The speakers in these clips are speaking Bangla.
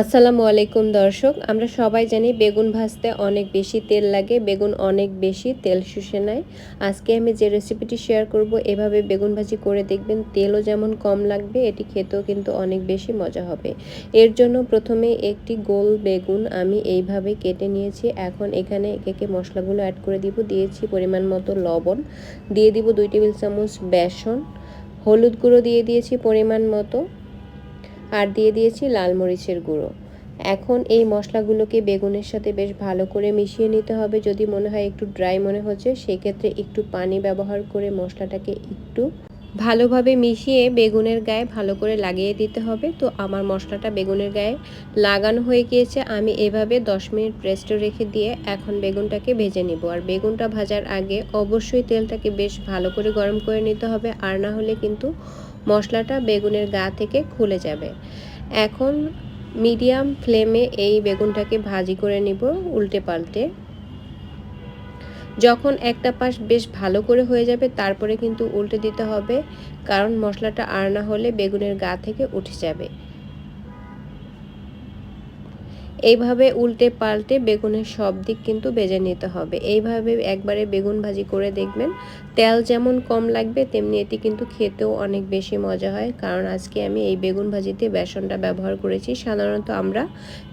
আসসালামু আলাইকুম দর্শক, আমরা সবাই জানি বেগুন ভাজতে অনেক বেশি তেল লাগে, বেগুন অনেক বেশি তেল শুষে নেয়। আজকে আমি যে রেসিপিটি শেয়ার করব, এভাবে বেগুন ভাজি করে দেখবেন তেলও যেমন কম লাগবে, এটি খেতেও কিন্তু অনেক বেশি মজা হবে। এর জন্য প্রথমে একটি গোল বেগুন আমি এইভাবে কেটে নিয়েছি, এখন এখানে একে একে মশলাগুলো অ্যাড করে দিব, দিয়েছি পরিমাণ মতো লবণ, দিয়ে দিব দুই টেবিল চামচ বেসন, হলুদ গুঁড়ো দিয়ে দিয়েছি পরিমাণ মতো আর দিয়ে দিয়েছি লাল মরিচের গুঁড়ো। এখন এই মশলাগুলোকে বেগুনের সাথে বেশ ভালো করে মিশিয়ে নিতে হবে। যদি মনে হয় একটু ড্রাই মনে হচ্ছে, সেক্ষেত্রে একটু পানি ব্যবহার করে মশলাটাকে একটু ভালোভাবে মিশিয়ে বেগুনের গায়ে ভালো করে লাগিয়ে দিতে হবে। তো আমার মশলাটা বেগুনের গায়ে লাগানো হয়ে গিয়েছে। আমি এভাবে 10 মিনিট রেস্টে রেখে দিয়ে এখন বেগুনটাকে ভেজে নিব। আর বেগুনটা ভাজার আগে অবশ্যই তেলটাকে বেশ ভালো করে গরম করে নিতে হবে। আর না হলে কিন্তু মশলাটা বেগুনের গা থেকে খুলে যাবে। এখন মিডিয়াম ফ্লেমে এই বেগুনটাকে ভাজি করে নিব উল্টে পাল্টে। যখন একটা পাশ বেশ ভালো করে হয়ে যাবে, তারপরে কিন্তু উল্টে দিতে হবে, কারণ মশলাটা আর না হলে বেগুনের গা থেকে উঠে যাবে। এইভাবে উল্টে পাল্টে বেগুনের সব দিক কিন্তু বেজে নিতে হবে। এইভাবে একবারে বেগুন ভাজি করে দেখবেন, তেল যেমন কম লাগবে তেমনি এটি কিন্তু খেতেও অনেক বেশি মজা হয়। কারণ আজকে আমি এই বেগুন ভাজিতে বেসনটা ব্যবহার করেছি। সাধারণত আমরা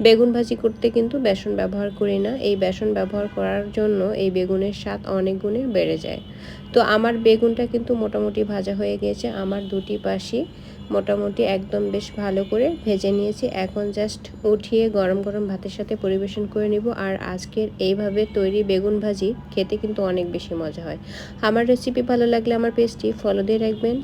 বেগুন ভাজি করতে কিন্তু বেসন ব্যবহার করি না। এই বেসন ব্যবহার করার জন্য এই বেগুনের স্বাদ অনেক গুণে বেড়ে যায়। তো আমার বেগুনটা কিন্তু মোটামুটি ভাজা হয়ে গিয়েছে আমার দুটি পাশই মোটামুটি একদম বেশ ভালো করে ভেজে নিয়েছি। এখন জাস্ট উঠিয়ে গরম গরম ভাতের সাথে পরিবেশন করে নিব। আর আজকের এইভাবে তৈরি বেগুন ভাজি খেতে কিন্তু অনেক বেশি মজা হয়। আমার রেসিপি ভালো লাগলে আমার পেজটি ফলো দিয়ে রাখবেন।